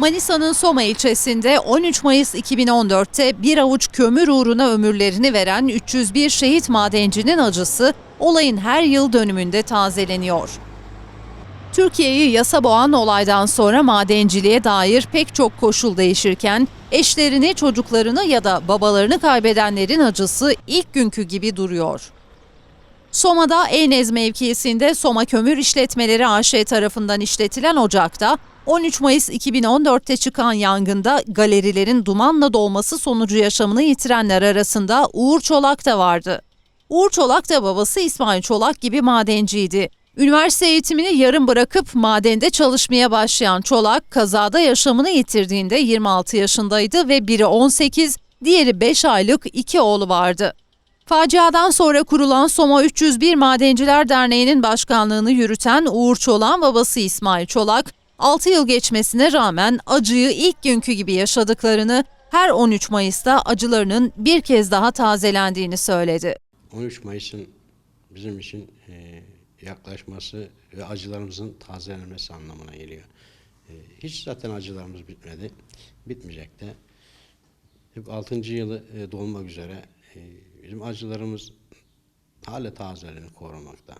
Manisa'nın Soma ilçesinde 13 Mayıs 2014'te bir avuç kömür uğruna ömürlerini veren 301 şehit madencinin acısı olayın her yıl dönümünde tazeleniyor. Türkiye'yi yasa boğan olaydan sonra madenciliğe dair pek çok koşul değişirken eşlerini, çocuklarını ya da babalarını kaybedenlerin acısı ilk günkü gibi duruyor. Soma'da Eynez mevkisinde Soma Kömür İşletmeleri AŞ tarafından işletilen ocakta 13 Mayıs 2014'te çıkan yangında galerilerin dumanla dolması sonucu yaşamını yitirenler arasında Uğur Çolak da vardı. Uğur Çolak da babası İsmail Çolak gibi madenciydi. Üniversite eğitimini yarım bırakıp madende çalışmaya başlayan Çolak kazada yaşamını yitirdiğinde 26 yaşındaydı ve biri 18, diğeri 5 aylık iki oğlu vardı. Faciadan sonra kurulan Soma 301 Madenciler Derneği'nin başkanlığını yürüten Uğur Çolak'ın babası İsmail Çolak, 6 yıl geçmesine rağmen acıyı ilk günkü gibi yaşadıklarını, her 13 Mayıs'ta acılarının bir kez daha tazelendiğini söyledi. 13 Mayıs'ın bizim için e, yaklaşması ve acılarımızın tazelenmesi anlamına geliyor. E, hiç zaten acılarımız bitmedi. Bitmeyecek de. Hep 6. yılı e, dolmak üzere. Bizim acılarımız hala tazelerini korumakta.